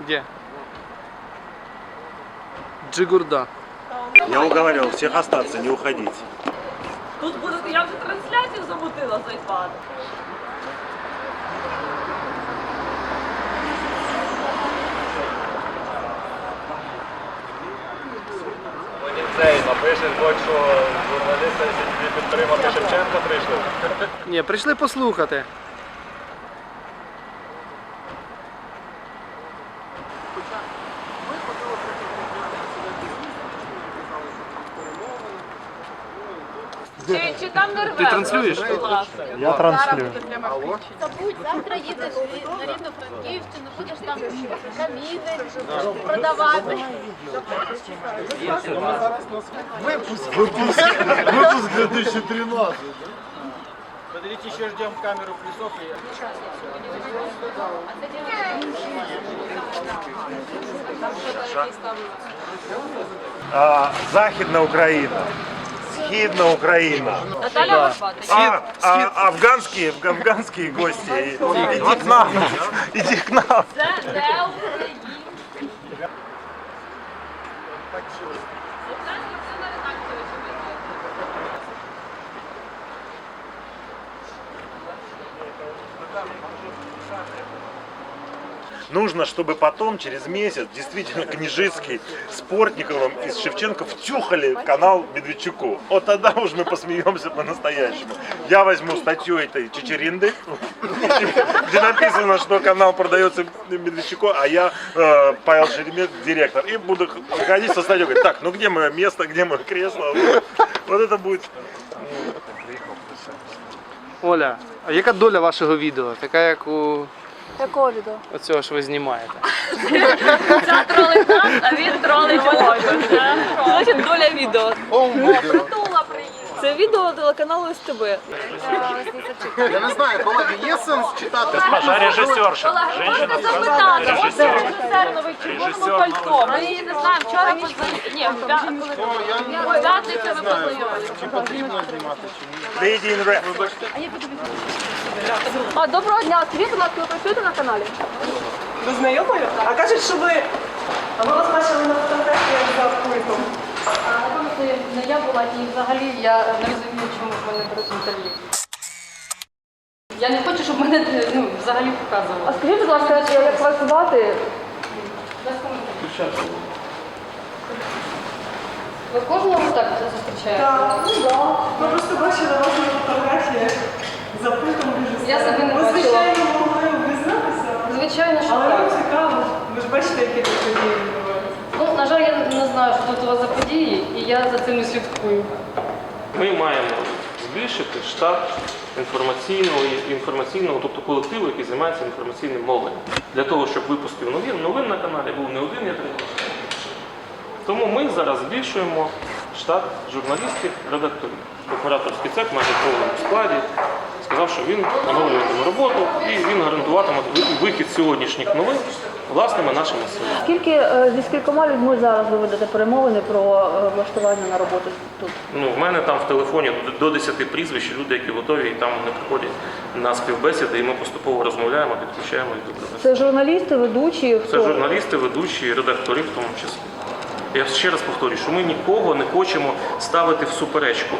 Где? Джигурда. Я уговаривал всех остаться, не уходить. Тут буде, я вже трансляцію замутила з iPad. Цей напишеш, хоч що журналісти сьогодні підтримати Шевченка прийшли. Ні, прийшли послухати. Чи, чи там не рве? Ти транслюєш? Я транслирую. Забудь, завтра їдеш на рідну Франківщину, будеш там каміни продавати. Выпуск 2013. Подождите, еще ждем камеру плюсов. и- А, Західна Україна. Східна Україна. Наталя Горбата. А, а, афганские, афганские гости. Иди к нам. Иди к нам. Це не Україна. Нужно, чтобы потом, через месяц, действительно Княжицкий с Портниковым и с Шевченко втюхали канал Медведчуку. Вот тогда уж мы посмеемся по-настоящему. Я возьму статью этой Чечеринды, где написано, что канал продается Медведчуку, а я э, Павел Шеремет, директор. И буду ходить со статьей, говорить, так, ну где мое место, где мое кресло? Вот это будет Оля, а яка доля вашого відео? Така, як у Якого відео? оцього, ж ви знімаєте. Ця тролить нас, а він тролить Олю. Значить, доля відео. О, приїхала. Це відео телеканалу СТБ. Я не знаю, колеги, є сенс читати? Госпожа режисерша. Можете запитати, ось це режисер новий в червоному пальто. Ми її не знаємо, вчора позвонили. Ні, в п'я- коли- в п'ятницю ми познайомилися. Чи потрібно знімати, чи ні? Lady in Red. А, доброго дня, скажіть, будь ласка, ви працюєте на каналі? Ви знайомою? А кажуть, що ви. А ми вас бачили на фотографіях за пультом. Напевно, це не я була і взагалі я не розумію, чому в мене беруть інтерв'ю. Я не хочу, щоб мене ну, взагалі показували. А скажіть, будь ласка, як вас звати? Без коментарів. Ви кожного так зустрічаєте? Так, ну да. Ми просто бачили вас на фотографіях за пультом режисера. Я себе не Ми, звичайно, могли визнатися. Звичайно, що Але нам так. цікаво. Ви ж бачите, які тут події відбуваються. Ну, на жаль, я не знаю, що тут у вас за події, я за цим не слідкую. Ми маємо збільшити штат інформаційного інформаційного, тобто колективу, який займається інформаційним мовленням, для того, щоб випусків новин, новин на каналі був не один, я раніше. Тому ми зараз збільшуємо штат журналістів, редакторів. Операторський цех майже в повному складі сказав, що він оновлюватиме роботу і він гарантуватиме вихід сьогоднішніх новин власними нашими силами. Скільки е, зі скількома людьми зараз ви ведете перемовини про е, влаштування на роботу тут? Ну, в мене там в телефоні до- до 10 прізвищ, люди, які готові, і там вони приходять на співбесіди, і ми поступово розмовляємо, підключаємо їх до процесу. Це журналісти, ведучі, Це журналісти, ведучі, редактори в тому числі. Я ще раз повторюю, що ми нікого не хочемо ставити в суперечку.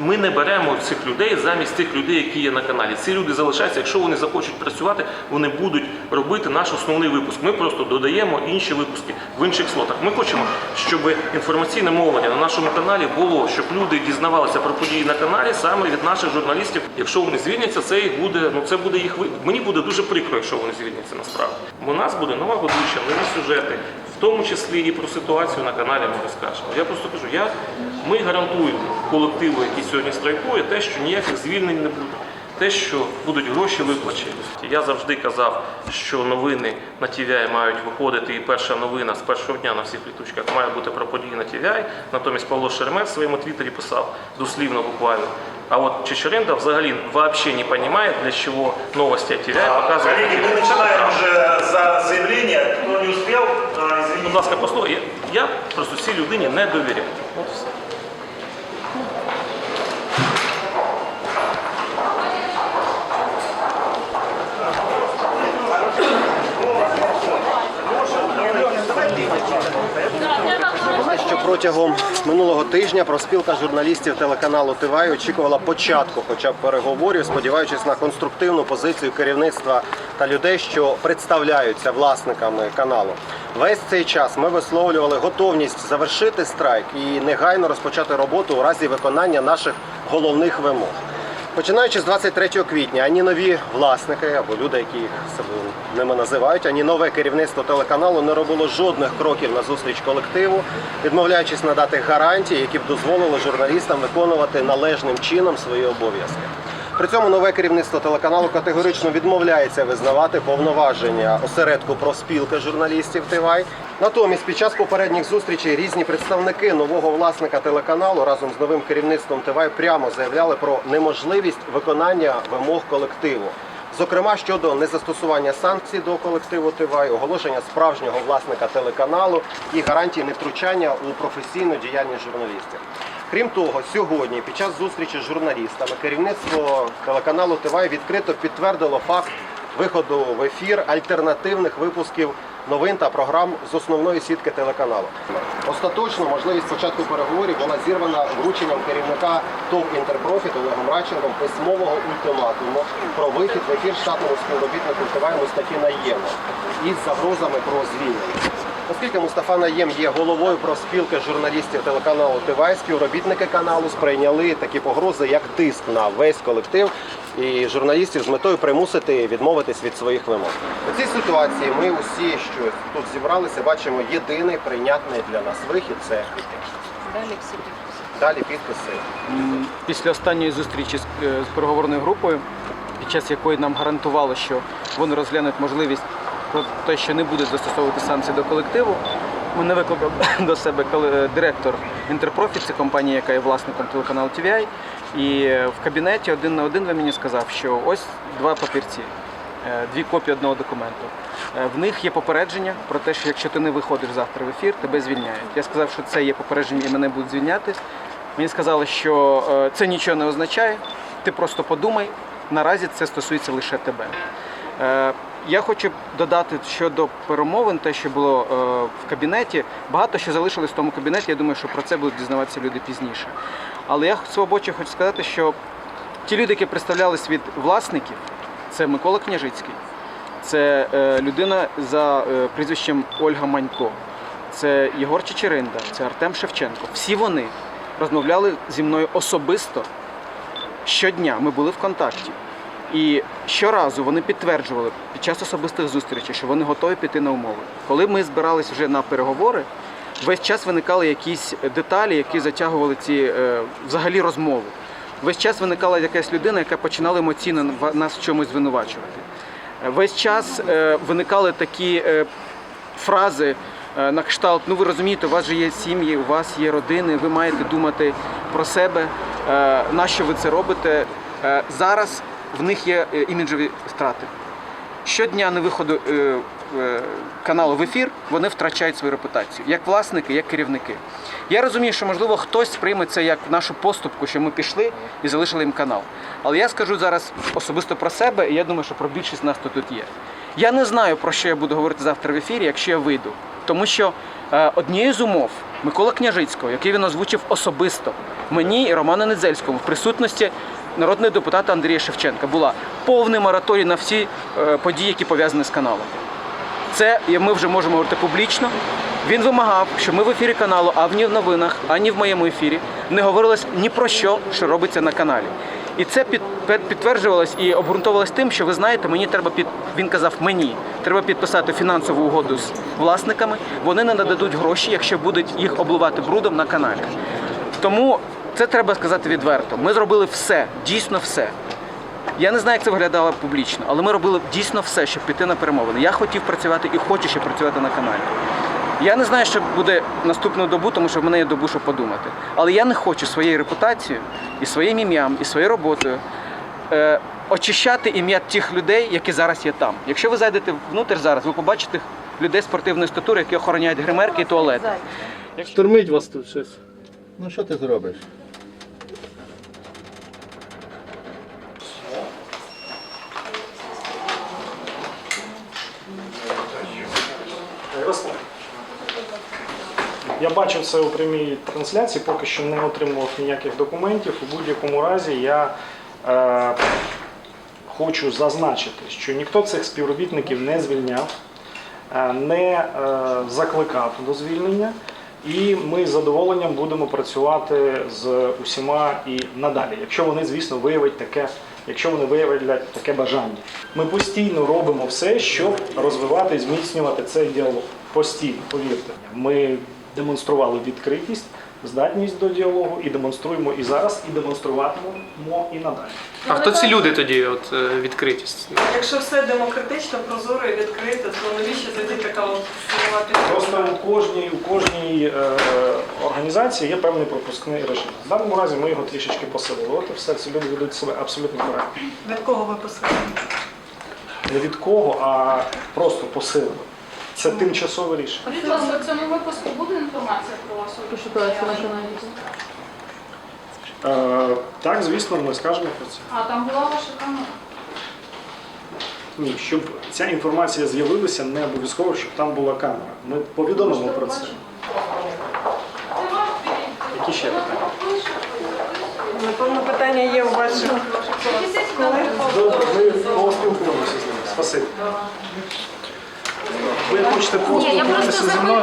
Ми не беремо цих людей замість тих людей, які є на каналі. Ці люди залишаються. Якщо вони захочуть працювати, вони будуть робити наш основний випуск. Ми просто додаємо інші випуски в інших слотах. Ми хочемо, щоб інформаційне мовлення на нашому каналі було, щоб люди дізнавалися про події на каналі саме від наших журналістів. Якщо вони звільняться, це їх буде. Ну це буде їх ви- Мені буде дуже прикро, якщо вони звільняться насправді. У нас буде нова ведуча, нові сюжети. В тому числі і про ситуацію на каналі ми розкажемо. Я просто кажу, я, ми гарантуємо колективу, який сьогодні страйкує, те, що ніяких звільнень не буде. Те, що будуть гроші виплачені. Я завжди казав, що новини на TVI мають виходити, і перша новина з першого дня на всіх літучках має бути про події на TVI. Натомість Павло Шеремет в своєму твіттері писав дослівно буквально. А вот Чечеринда взагалі вообще не понимает, для чего новости о TVI показывают. Коллеги, мы начинаем уже за заявление. Кто не успел, извините. Будь ласка, послухай, я, я просто цій людині не довіряю. От все. Протягом минулого тижня проспілка журналістів телеканалу Тивай очікувала початку, хоча б переговорів, сподіваючись на конструктивну позицію керівництва та людей, що представляються власниками каналу. Весь цей час ми висловлювали готовність завершити страйк і негайно розпочати роботу у разі виконання наших головних вимог. Починаючи з 23 квітня, ані нові власники або люди, які їх себе ними називають, ані нове керівництво телеканалу не робило жодних кроків на зустріч колективу, відмовляючись надати гарантії, які б дозволили журналістам виконувати належним чином свої обов'язки. При цьому нове керівництво телеканалу категорично відмовляється визнавати повноваження осередку профспілки журналістів ТВАЙ. Натомість, під час попередніх зустрічей різні представники нового власника телеканалу разом з новим керівництвом ТВАЙ прямо заявляли про неможливість виконання вимог колективу. Зокрема, щодо незастосування санкцій до колективу ТВАЙ, оголошення справжнього власника телеканалу і гарантії невтручання у професійну діяльність журналістів. Крім того, сьогодні, під час зустрічі з журналістами, керівництво телеканалу ТВАЙ відкрито підтвердило факт виходу в ефір альтернативних випусків новин та програм з основної сітки телеканалу. Остаточно можливість початку переговорів була зірвана врученням керівника ТОВ «Інтерпрофіт» Олегом Радченком письмового ультиматуму про вихід в ефір штатному співробітнику ТВАЙ Мустафі Наєму із загрозами про звільнення. Оскільки Мустафа Наєм є головою профспілки журналістів телеканалу ТВАЙ, співробітники каналу сприйняли такі погрози, як тиск на весь колектив і журналістів з метою примусити відмовитись від своїх вимог. У цій ситуації ми усі, що тут зібралися, бачимо єдиний прийнятний для нас вихід це далі підписи. М, Після останньої зустрічі з, е, з переговорною групою, під час якої нам гарантували, що вони розглянуть можливість про те, що не будуть застосовувати санкції до колективу, мене викликав до себе е, директор Інтерпрофіт, це компанія, яка є власником телеканалу TVI. І е, в кабінеті один на один він мені сказав, що ось два папірці, е, дві копії одного документу. В них є попередження про те, що якщо ти не виходиш завтра в ефір, тебе звільняють. Я сказав, що це є попередження і мене будуть звільняти. Мені сказали, що це нічого не означає. Ти просто подумай. Наразі це стосується лише тебе. Я хочу додати щодо перемовин, те, що було е, в кабінеті. Багато що залишилось в тому кабінеті. Я думаю, що про це будуть дізнаватися люди пізніше. Але я свого бочу хочу сказати, що ті люди, які представлялись від власників, це Микола Княжицький, це е, людина за е, прізвищем Ольга Манько, це Єгор Чечеринда, це Артем Шевченко. Всі вони розмовляли зі мною особисто щодня. Ми були в контакті. І щоразу вони підтверджували під час особистих зустрічей, що вони готові піти на умови. Коли ми збиралися вже на переговори, весь час виникали якісь деталі, які затягували ці е, взагалі розмови. Весь час виникала якась людина, яка починала емоційно нас в чомусь звинувачувати. Е, Весь час е, виникали такі фрази на кшталт, ну ви розумієте, у вас же є сім'ї, у вас є родини, ви маєте думати про себе, на що ви це робите. Зараз в них є е, іміджові страти. Щодня на виходу е, е, каналу в ефір вони втрачають свою репутацію, як власники, як керівники. Я розумію, що можливо хтось сприйме це як нашу поступку, що ми пішли і залишили їм канал. Але я скажу зараз особисто про себе, і я думаю, що про більшість нас тут є. Я не знаю, про що я буду говорити завтра в ефірі, якщо я вийду. Тому що е, однією з умов Микола Княжицького, який він озвучив особисто мені і Роману Недзельському в присутності народного депутата Андрія Шевченка, була повний мораторій на всі е, події, які пов'язані з каналом. Це ми вже можемо говорити публічно. Він вимагав, щоб ми в ефірі каналу, а ні в новинах, ані в моєму ефірі не говорилось ні про що, що робиться на каналі. І це під, під- підтверджувалось і обґрунтовувалось тим, що ви знаєте, мені треба під він казав мені, треба підписати фінансову угоду з власниками. Вони не нададуть гроші, якщо будуть їх обливати брудом на каналі. Тому це треба сказати відверто. Ми зробили все, дійсно все. Я не знаю, як це виглядало публічно, але ми робили дійсно все, щоб піти на перемовини. Я хотів працювати і хочу ще працювати на каналі. Я не знаю, що буде наступну добу, тому що в мене є добу, щоб подумати. Але я не хочу своєю репутацією і своїм ім'ям, і своєю роботою е, очищати ім'я тих людей, які зараз є там. Якщо ви зайдете внутрь зараз, ви побачите людей спортивної статури, які охороняють гримерки і туалети. Штурмить вас тут щось. Ну що ти зробиш? Я бачив це у прямій трансляції, поки що не отримував ніяких документів. У будь-якому разі я е, хочу зазначити, що ніхто цих співробітників не звільняв, е, не е, закликав до звільнення. І ми з задоволенням будемо працювати з усіма і надалі, якщо вони, звісно, виявять таке, якщо вони виявлять таке бажання. Ми постійно робимо все, щоб розвивати і зміцнювати цей діалог. Постійно, повірте. Ми демонстрували відкритість, здатність до діалогу і демонструємо і зараз, і демонструватимемо і надалі. А хто ці люди тоді, от е, відкритість? Якщо все демократично, прозоро і відкрито, то навіщо тоді така от силова підтримка? Просто у кожній, у кожній е, організації є певний пропускний режим. В даному разі ми його трішечки посилили. От і все ці люди ведуть себе абсолютно коректно. Від кого ви посилили? Не від кого, а просто посилили. Це тимчасове рішення. Будь ласка, в цьому випуску буде інформація про вас? Пошукається на каналі. Е, так, звісно, ми скажемо про це. А там була ваша камера? Ні, щоб ця інформація з'явилася, не обов'язково, щоб там була камера. Ми повідомимо про це. Які ще питання? Напевно, питання є у ваших колег. Добре, ми поспілкуємося з ними. Спасибі. Ви хочете поспілкуватися зі мною?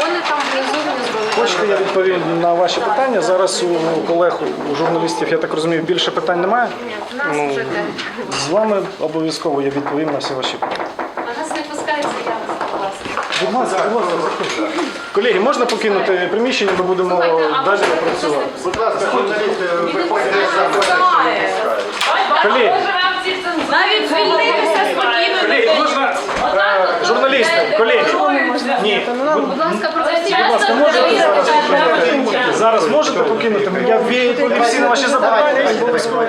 Вони там внизу не зробили. Хочете, я відповім на ваші питання. Зараз у колег, у журналістів, я так розумію, більше питань немає. Ні, нас Ну, з вами обов'язково я відповім на всі ваші питання. А нас не пускається, я вас Будь ласка, будь ласка, заходьте. Колеги, можна покинути приміщення, ми будемо далі працювати. Будь ласка, журналісти, виходьте Колеги, Навіть звільнитися спокійно. колеги, можна е, журналісти, колеги. Ні, Будь ласка, про це будь ласка, можете зараз покинути? Зараз можете покинути? Я відповім всі на ваші запитання.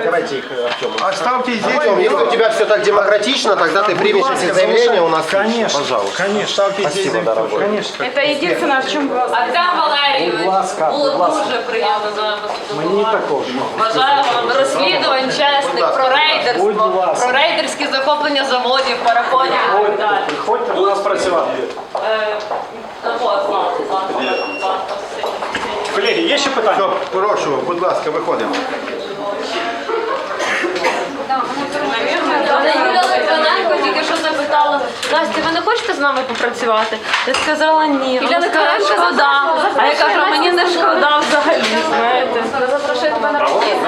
Давайте их, Артем. Оставьте здесь. Артем, если у тебя все так демократично, тогда ты примешь эти заявления у нас. Конечно, Пожалуйста. конечно. Спасибо, дорогой. Конечно. Це єдине, в чому Артем Валерійович. Будь ласка, Було будь ласка. дуже приємно з вами Мені поспілкуватися. також. Бажаю вам розслідувань рейдерські захоплення заводів, параходів і так далі. Приходьте до нас працювати. Е, от, ладно, ладно, ладно, все. Колеги, є ще питання? Прошу, будь ласка, виходимо. Мене Юля Литвиненко тільки що запитала, Настя, ви не хочете з нами попрацювати? Я сказала ні. Вона сказала, шкода. А я кажу, мені не шкода взагалі, знаєте. Запрошую тебе на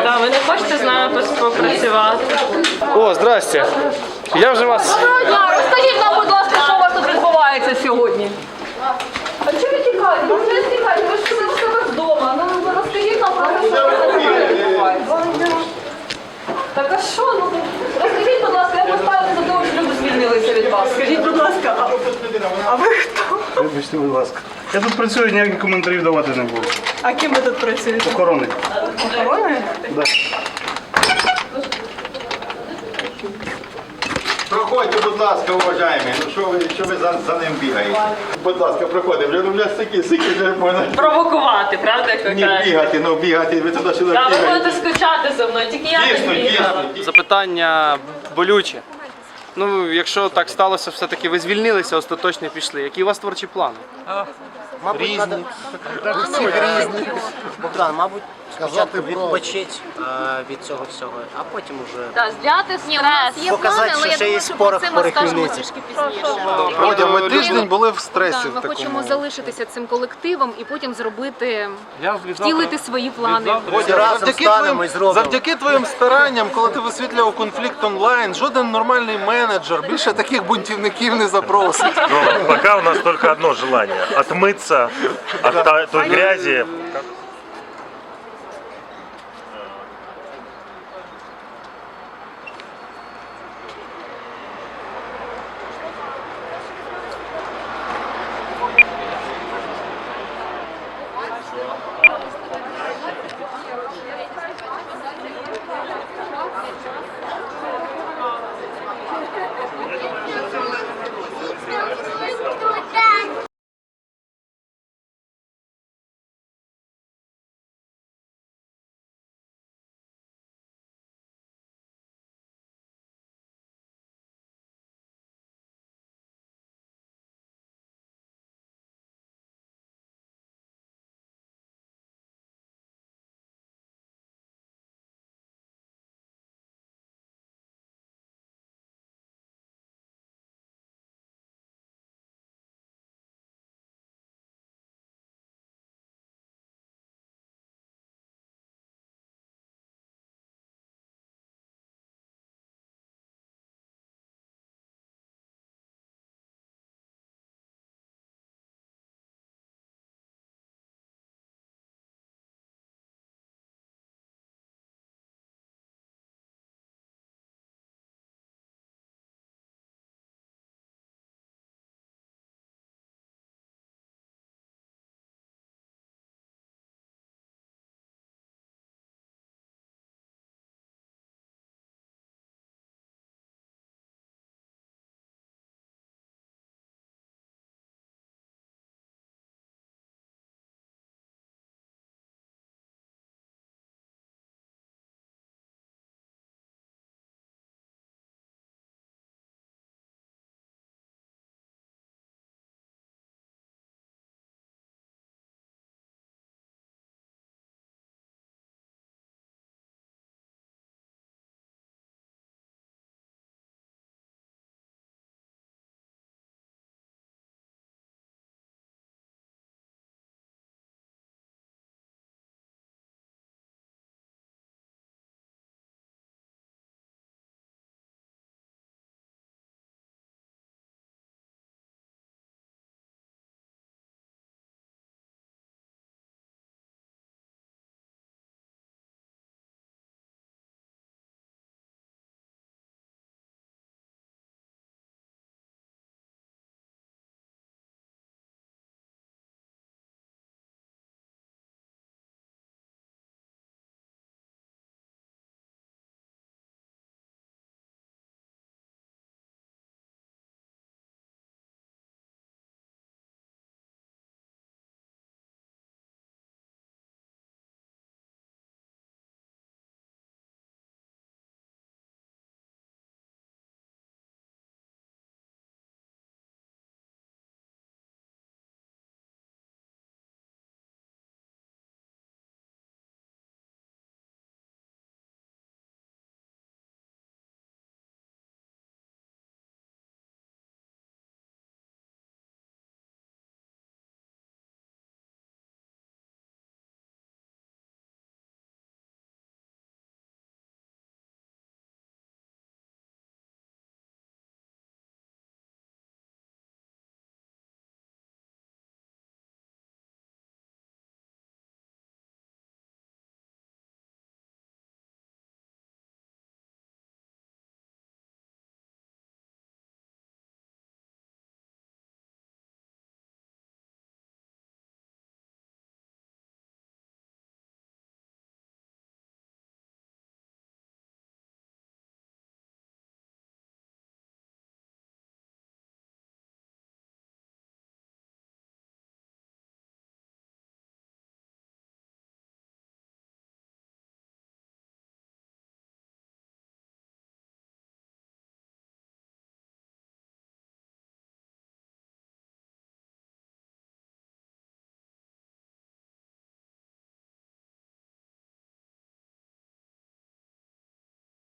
Так, ви не хочете з нами попрацювати? О, здрасте. Я вже вас. Доброго дня, розкажіть нам, будь ласка, що у вас тут відбувається сьогодні? А чого ви тікаєте? Ви вже тікаєте, ви ж сидите в себе вдома. Ну розкажіть нам про те, що ви відбувається. Так а що? Ну розкажіть, будь ласка, як ви ставитеся до того, що люди звільнилися від вас? Скажіть, будь ласка, а, а ви хто? Вибачте, будь ласка. Я тут працюю, ніяких коментарів давати не буду. А ким ви тут працюєте? Охорони. Охороною? Да. Проходьте, будь ласка, уважаємо. Ну що ви, що ви за, за ним бігаєте? Будь ласка, проходимо. Вже, ну, вже стільки, стільки вже можна. Провокувати, правда, як ви Ні, кажете? бігати, ну бігати, ви туди сюди Та ви будете скучати за мною, тільки я не Дійсно, бігала. дійсно. Запитання болюче. Ну, якщо так сталося, все-таки ви звільнилися, остаточно пішли. Які у вас творчі плани? Різні. різні. Богдан, мабуть, спочатку відпочити від цього всього, а потім уже Та зняти стрес. є показати, що ще є порох по рахівниці. Володя, ми тиждень були в стресі. Ми хочемо залишитися цим колективом і потім зробити, Я втілити свої плани. Разом станемо і зробимо. Завдяки твоїм старанням, коли ти висвітлював конфлікт онлайн, жоден нормальний менеджер більше таких бунтівників не запросить. Ну, пока у нас только одно желание – отмыться от та- той грязи,